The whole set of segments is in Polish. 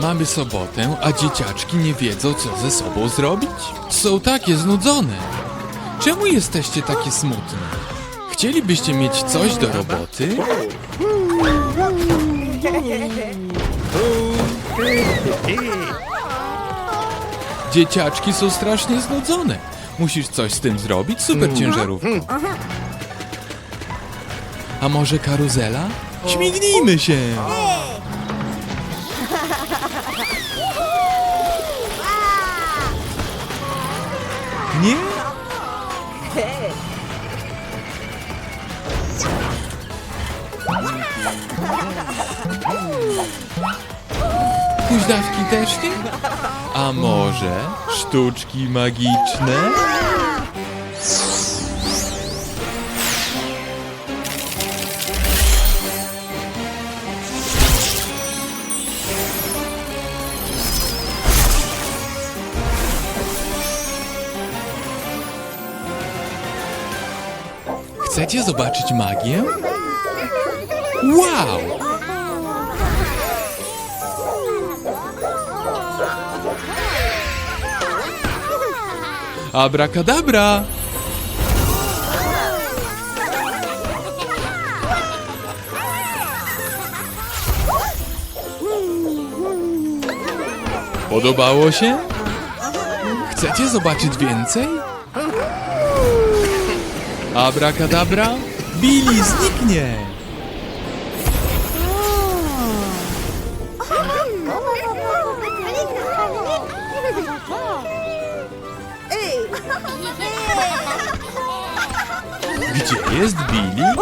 Mamy sobotę, a dzieciaczki nie wiedzą, co ze sobą zrobić. Są takie znudzone. Czemu jesteście takie smutne? Chcielibyście mieć coś do roboty? Dzieciaczki są strasznie znudzone. Musisz coś z tym zrobić, super ciężarówko. A może karuzela? Śmignijmy się! Nie? Huźdawki też nie? A może sztuczki magiczne? Chcecie zobaczyć magię? Wow! Abracadabra! Podobało się? Chcecie zobaczyć więcej? Abracadabra, Billy zniknie! Gdzie jest Billy?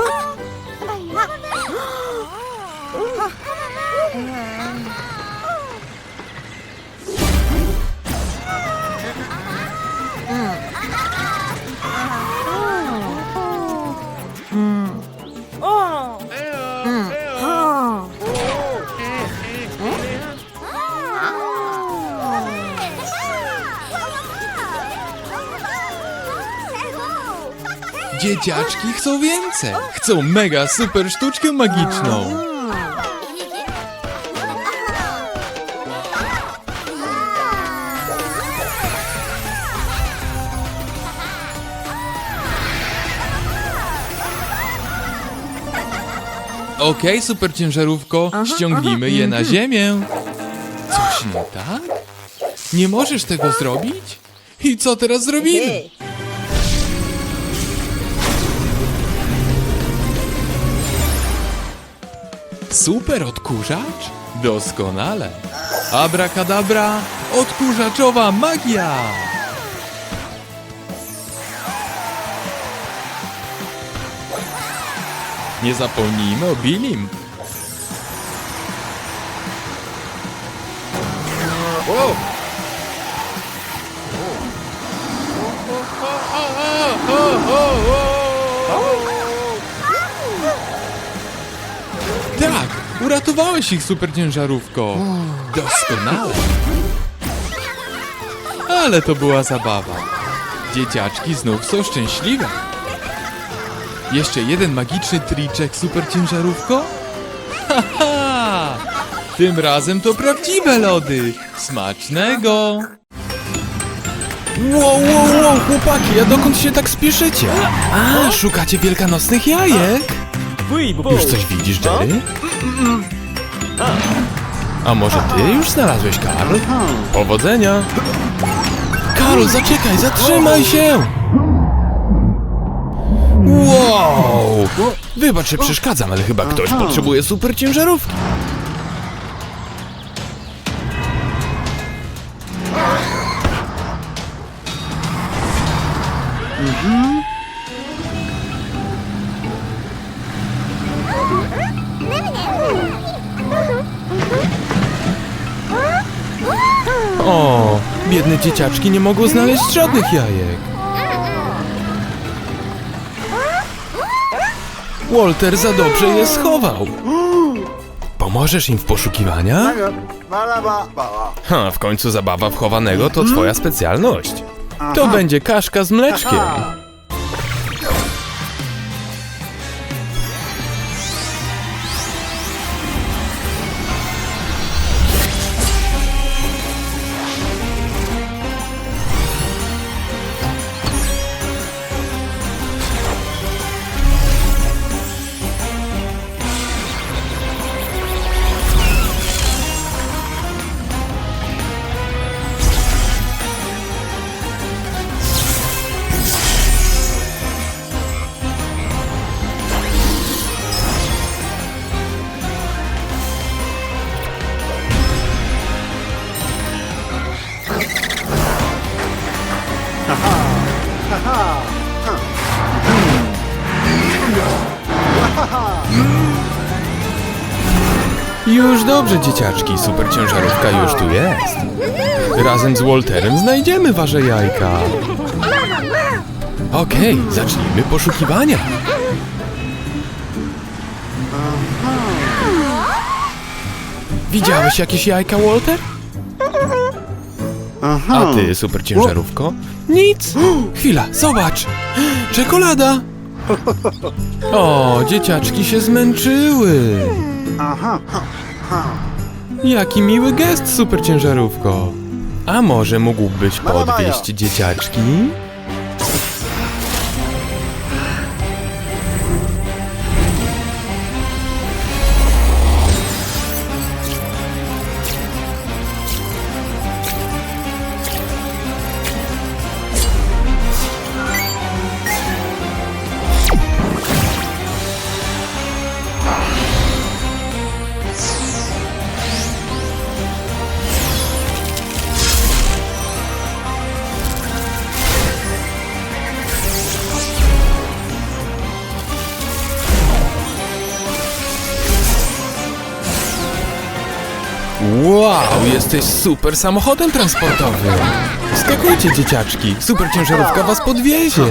Dzieciaczki chcą więcej. Chcą mega super sztuczkę magiczną. Okej, super ciężarówko, ściągnijmy je na ziemię. Coś nie tak? Nie możesz tego zrobić? I co teraz zrobimy? Super odkurzacz? Doskonale. Abracadabra, odkurzaczowa magia! Nie zapomnijmy o Billim. Uratowałeś ich super ciężarówko. Doskonale. Ale to była zabawa. Dzieciaczki znów są szczęśliwe. Jeszcze jeden magiczny triczek super ciężarówko? Haha! Tym razem to prawdziwe lody. Smacznego! Wow, wow, wow, chłopaki, a dokąd się tak spieszycie? A, szukacie wielkanocnych jajek? Już coś widzisz, Jerry? A może ty już znalazłeś, Karl? Powodzenia! Karl, zaczekaj, zatrzymaj się! Wow! Wybacz, że przeszkadzam, ale chyba ktoś potrzebuje super ciężarówki. O, dzieciaczki nie mogą znaleźć żadnych jajek. Walter za dobrze je schował. Pomożesz im w poszukiwaniach? Ha, w końcu zabawa w chowanego to twoja specjalność. To będzie kaszka z mleczkiem. Dzieciaczki, super ciężarówka już tu jest. Razem z Walterem znajdziemy wasze jajka. Okej, zacznijmy poszukiwania. Widziałeś jakieś jajka, Walter? A ty, super ciężarówko? Nic. Chwila, zobacz. Czekolada. O, dzieciaczki się zmęczyły. Jaki miły gest, super ciężarówko. A może mógłbyś podwieźć dzieciaczki? Wow, jesteś super samochodem transportowym. Skakujcie, dzieciaczki, super ciężarówka was podwiezie.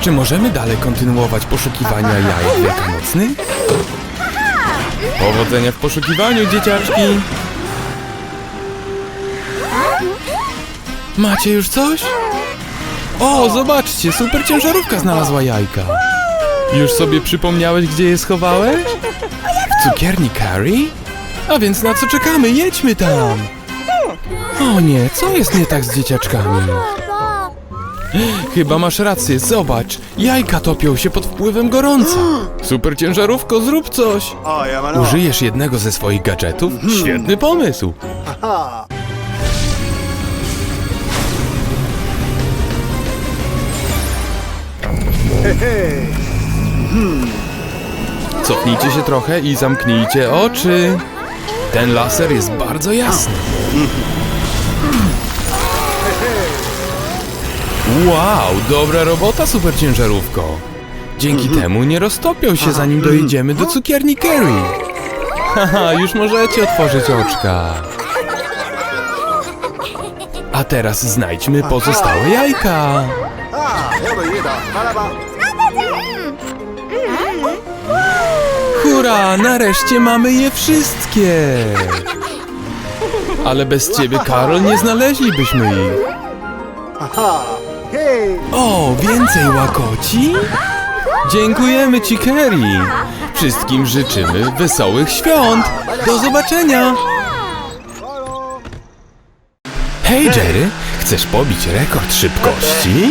Czy możemy dalej kontynuować poszukiwania jajek wielkanocnych? Powodzenia w poszukiwaniu, dzieciaczki. Macie już coś? O, zobaczcie, super ciężarówka znalazła jajka. Już sobie przypomniałeś, gdzie je schowałeś? W cukierni Carrie? A więc na co czekamy? Jedźmy tam! O nie, co jest nie tak z dzieciaczkami? Chyba masz rację, zobacz! Jajka topią się pod wpływem gorąca! Super ciężarówko, zrób coś! Użyjesz jednego ze swoich gadżetów? Świetny pomysł! Cofnijcie się trochę i zamknijcie oczy. Ten laser jest bardzo jasny. Wow, dobra robota, super ciężarówko. Dzięki temu nie roztopią się zanim dojedziemy do cukierni Kerry. Haha, już możecie otworzyć oczka. A teraz znajdźmy pozostałe jajka. Hurra, nareszcie mamy je wszystkie! Ale bez ciebie, Karol, nie znaleźlibyśmy ich. O, więcej łakoci? Dziękujemy ci, Kerry. Wszystkim życzymy wesołych świąt. Do zobaczenia. Hej, Jerry, chcesz pobić rekord szybkości?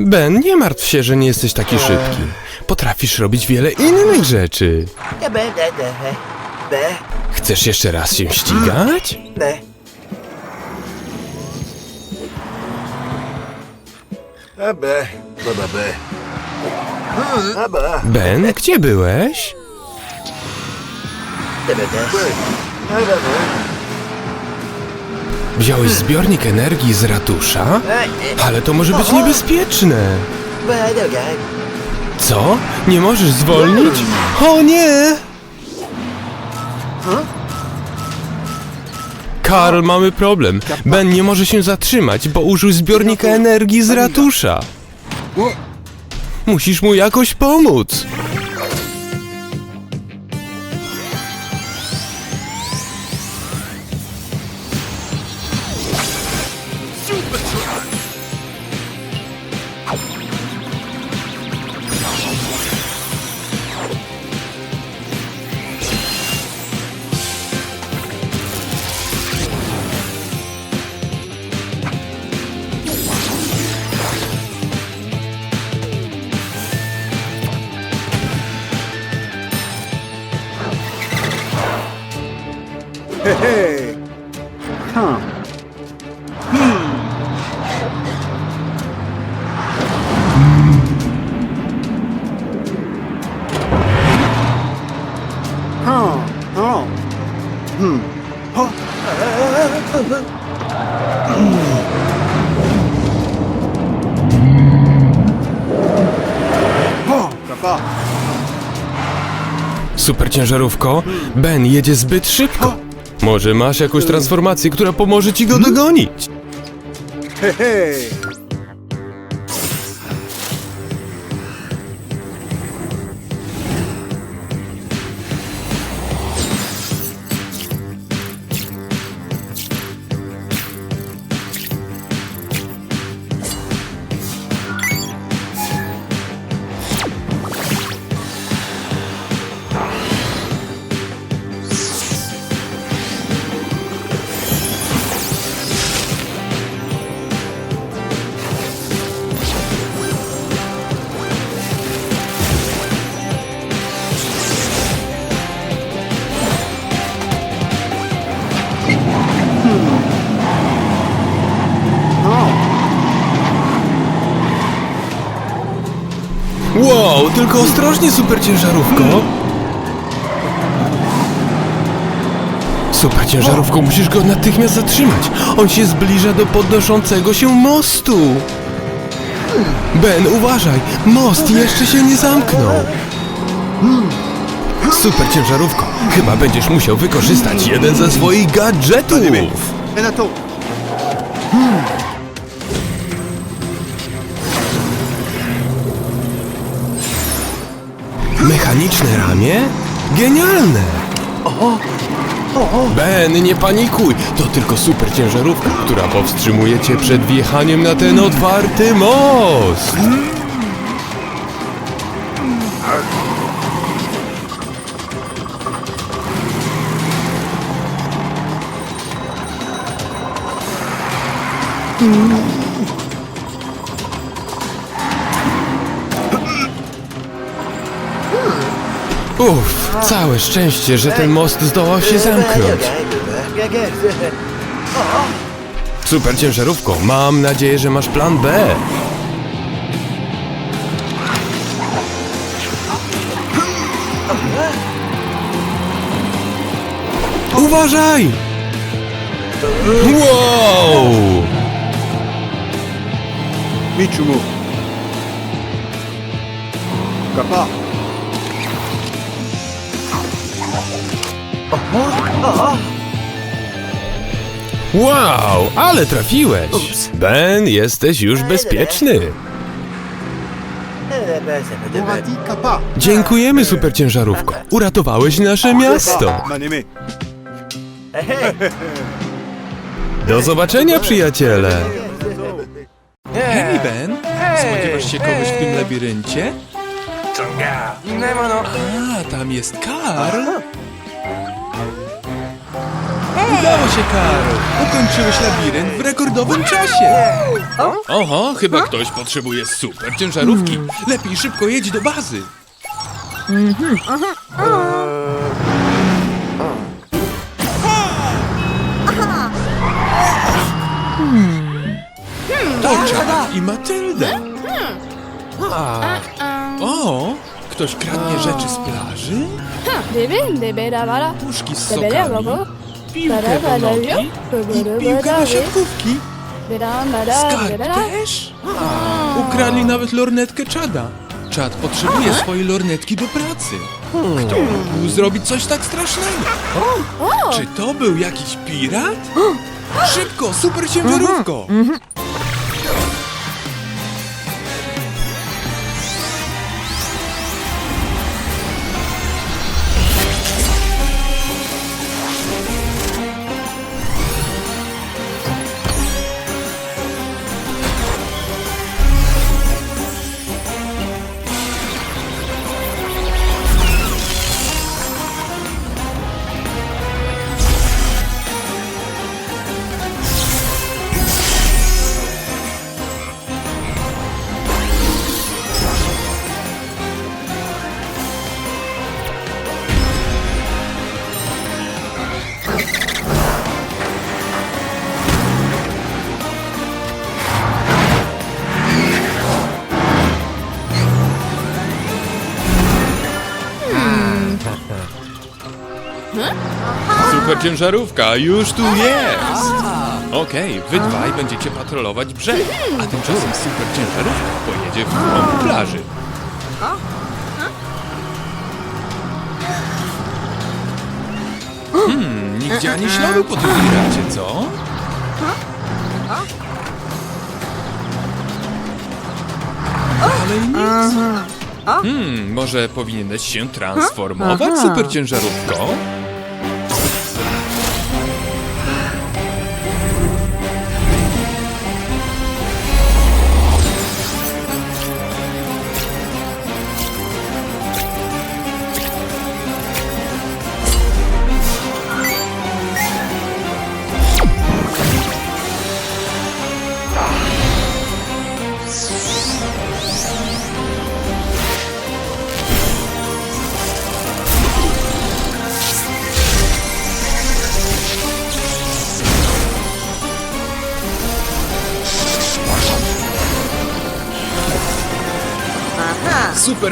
Ben, nie martw się, że nie jesteś taki szybki. Potrafisz robić wiele innych rzeczy. Chcesz jeszcze raz się ścigać? Ben, gdzie byłeś? Wziąłeś zbiornik energii z ratusza? Ale to może być niebezpieczne. Co? Nie możesz zwolnić? O nie! Karl, mamy problem. Ben nie może się zatrzymać, bo użył zbiornika energii z ratusza. Musisz mu jakoś pomóc. He, he. Ha. Hmm. Ha. Ben jedzie zbyt szybko. Może masz jakąś transformację, która pomoże ci go dogonić? Hej. Tylko ostrożnie, super ciężarówko. Super ciężarówko, musisz go natychmiast zatrzymać. On się zbliża do podnoszącego się mostu. Ben, uważaj, most jeszcze się nie zamknął. Super ciężarówko, chyba będziesz musiał wykorzystać jeden ze swoich gadżetów. Mechaniczne ramię? Genialne! Ben, nie panikuj! To tylko super ciężarówka, która powstrzymuje cię przed wjechaniem na ten otwarty most! Uff, całe szczęście, że ten most zdołał się zamknąć. Super ciężarówko, mam nadzieję, że masz plan B. Uważaj! Wow! Michumu. Papa. Wow, ale trafiłeś! Ben, jesteś już bezpieczny. Dziękujemy, super ciężarówko. Uratowałeś nasze miasto. Do zobaczenia, przyjaciele. Hej, Ben! Spodziewasz się kogoś w tym labiryncie? A, tam jest Karl! Udało się, Karl! Ukończyłeś labirynt w rekordowym czasie! Oho, chyba ktoś potrzebuje super ciężarówki. Lepiej szybko jedź do bazy. To Czad i Matylda. O, ktoś kradnie rzeczy z plaży? Da. Puszki z sokami. Piłkę do nogi i piłkę do siatkówki. Skarb też? Ukradli nawet lornetkę Czada. Czad potrzebuje swojej lornetki do pracy. Kto mógł zrobić coś tak strasznego? Czy to był jakiś pirat? Szybko, super ciężarówko! Super ciężarówka już tu jest! Okej, wy dwaj będziecie patrolować brzeg, a tymczasem super ciężarówka pojedzie w głąb plaży. Hmm, nigdzie ani śladu po tym piracie, co? Ale nic. Hmm, może powinieneś się transformować, super ciężarówko?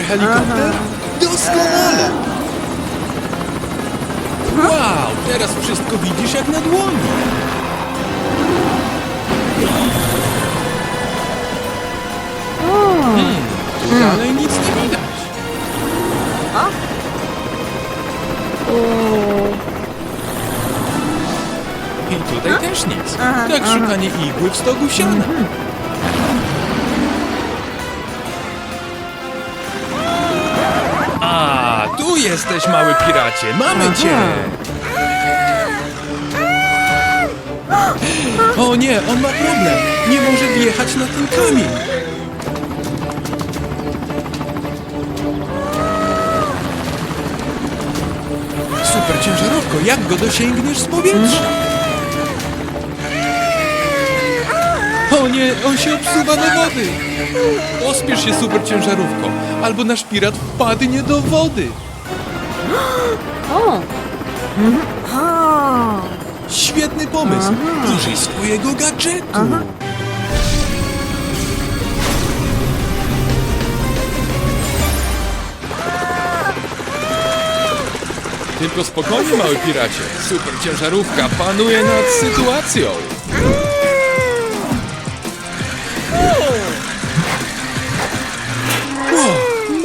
Helikopter? Doskonale! Wow, teraz wszystko widzisz jak na dłoni. Hmm, tu dalej nic nie widać. I tutaj też nic. Jak szukanie igły w stogu siana. Jesteś, mały piracie. Mamy cię! O nie, on ma problem. Nie może wjechać na ten kamień. Super ciężarówko, jak go dosięgniesz z powietrza? O nie, on się obsuwa do wody. Pospiesz się, super ciężarówko, albo nasz pirat wpadnie do wody. Świetny pomysł. Użyj swojego gadżetu. Tylko spokojnie, mały piracie. Super ciężarówka panuje nad sytuacją.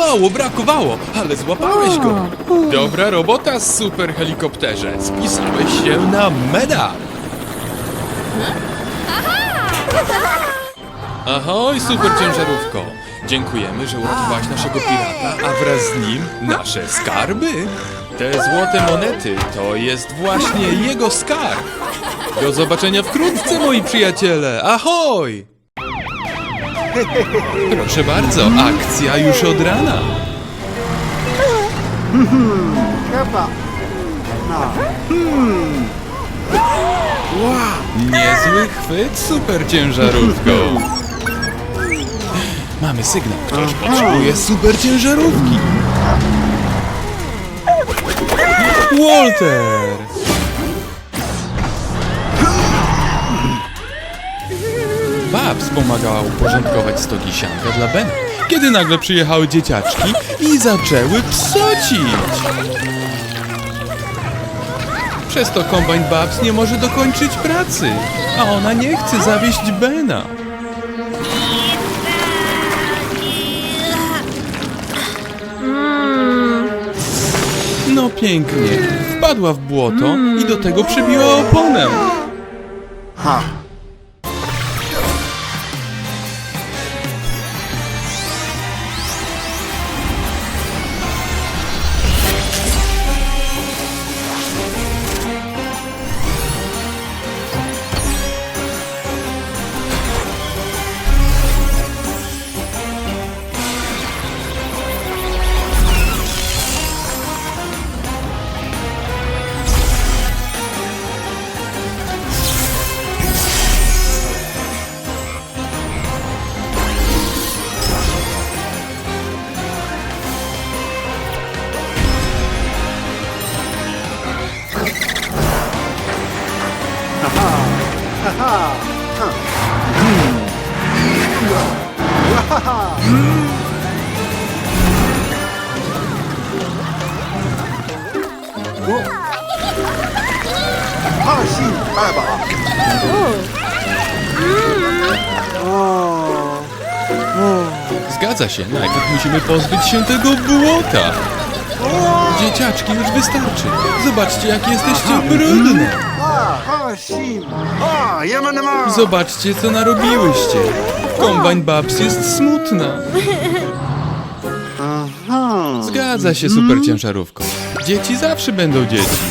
Mało brakowało, ale złapałeś go. Dobra robota, super helikopterze. Spisałeś się na medal. Ahoj, super ciężarówko. Dziękujemy, że uratowałaś naszego pirata, a wraz z nim nasze skarby. Te złote monety to jest właśnie jego skarb. Do zobaczenia wkrótce, moi przyjaciele. Ahoj! Proszę bardzo, akcja już od rana. Kappa. Niezły chwyt, super ciężarówką. Mamy sygnał, ktoś potrzebuje super ciężarówki. Walter! Babs pomagała uporządkować stogi sianka dla Bena, kiedy nagle przyjechały dzieciaczki i zaczęły psocić. Przez to kombajn Babs nie może dokończyć pracy, a ona nie chce zawieść Bena. No pięknie. Wpadła w błoto i do tego przybiła oponę. Ha, Zgadza się, najpierw musimy pozbyć się tego błota. Dzieciaczki, już wystarczy. Zobaczcie, jakie jesteście brudne. Zobaczcie, co narobiłyście. Kombajn Babs jest smutna. Zgadza się, super ciężarówko. Dzieci zawsze będą dzieci.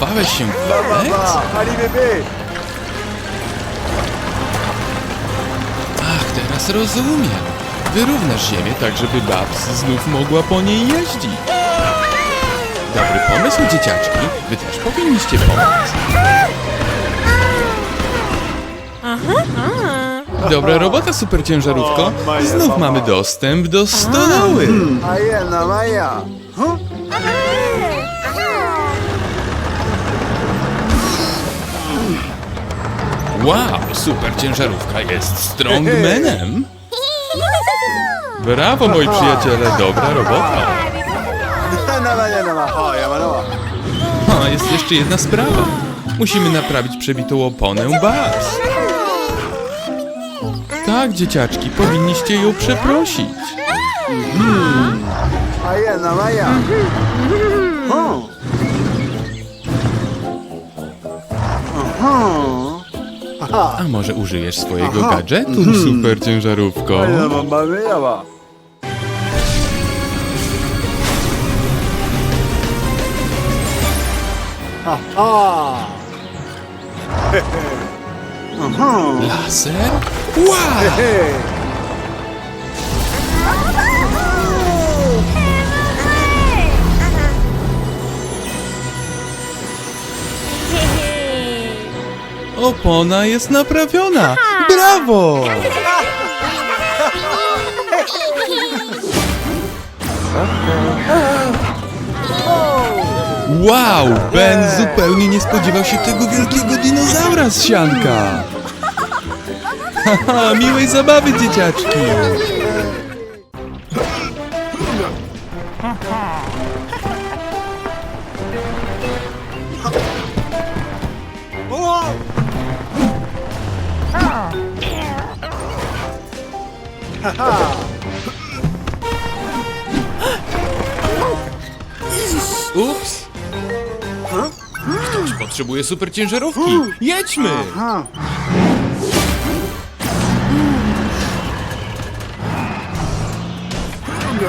Boo. Bałeś się w toalet? Baba, Hari bebe. Ach, teraz rozumiem. Wyrównasz ziemię tak, żeby Babs znów mogła po niej jeździć. Dobry pomysł, dzieciaczki. Wy też powinniście pomóc. Dobra robota, super ciężarówko. Znów mamy dostęp do stodoły. Aya namaya. Huh? Wow, super ciężarówka jest strongmanem. Brawo, moi przyjaciele, dobra robota. A, jest jeszcze jedna sprawa. Musimy naprawić przebitą oponę Babs. Tak, dzieciaczki, powinniście ją przeprosić. Aya namaya. Aha. A może użyjesz swojego gadżetu, super ciężarówko? Aha. Aha. Laser? Wow! Opona jest naprawiona! Brawo! Wow! Ben zupełnie nie spodziewał się tego wielkiego dinozaura z sianka! Haha, miłej zabawy, dzieciaczki! Ktoś potrzebuje super ciężarówki! Jedźmy!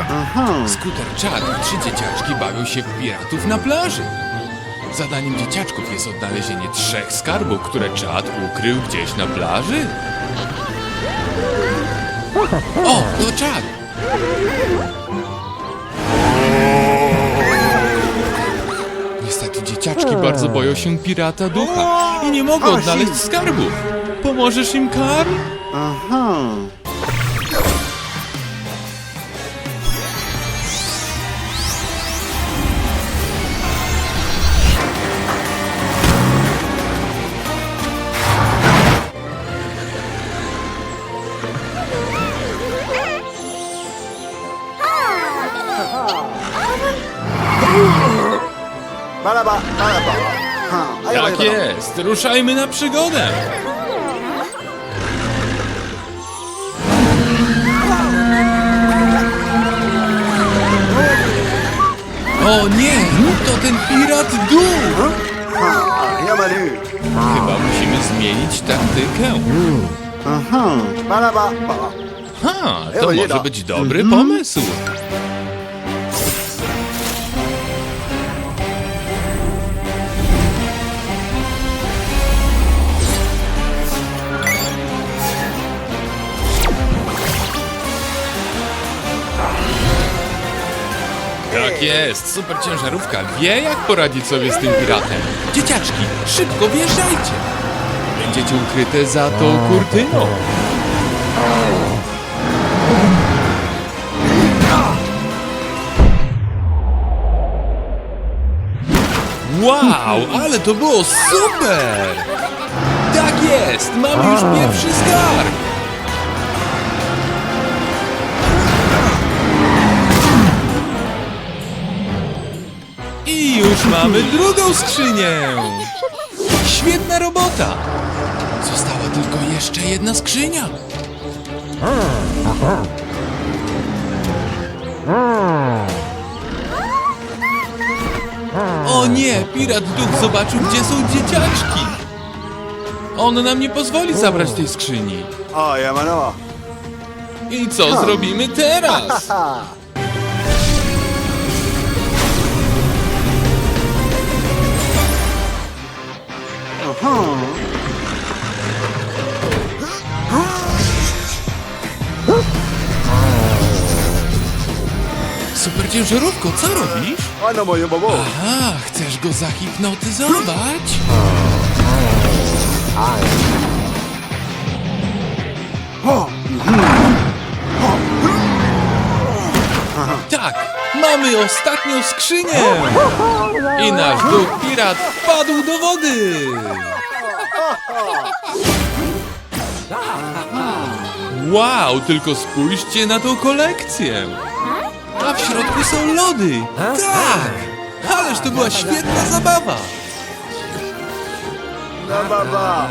Aha. Skuter Chad i trzy dzieciaczki bawią się w piratów na plaży. Zadaniem dzieciaczków jest odnalezienie trzech skarbów, które Chad ukrył gdzieś na plaży. O, to Chad! Dzieciaczki bardzo boją się pirata ducha i nie mogą odnaleźć skarbów. Pomożesz im, Karl? Aha. Balaba, balaba. Ha, Tak jest, ruszajmy na przygodę! O nie, to ten pirat! Ha, Yamaru. Chyba musimy zmienić taktykę. Aha. Balaba, bala. Ha, to może być dobry pomysł. Tak jest, super ciężarówka wie jak poradzić sobie z tym piratem. Dzieciaczki, szybko wjeżdżajcie! będziecie ukryte za tą kurtyną. Wow, ale to było super! Tak jest, mamy już pierwszy skarb! I już mamy drugą skrzynię! Świetna robota! Została tylko jeszcze jedna skrzynia. O nie, pirat duch zobaczył, gdzie są dzieciaczki. On nam nie pozwoli zabrać tej skrzyni. O, ja I co zrobimy teraz? ciężarówko, co robisz? Ano moje bobo. Aha, chcesz go zahipnotyzować? Tak, mamy ostatnią skrzynię! I nasz duch pirat wpadł do wody! Wow, tylko spójrzcie na tą kolekcję! a w środku są lody! Tak! Ależ to była świetna zabawa! Zabawa!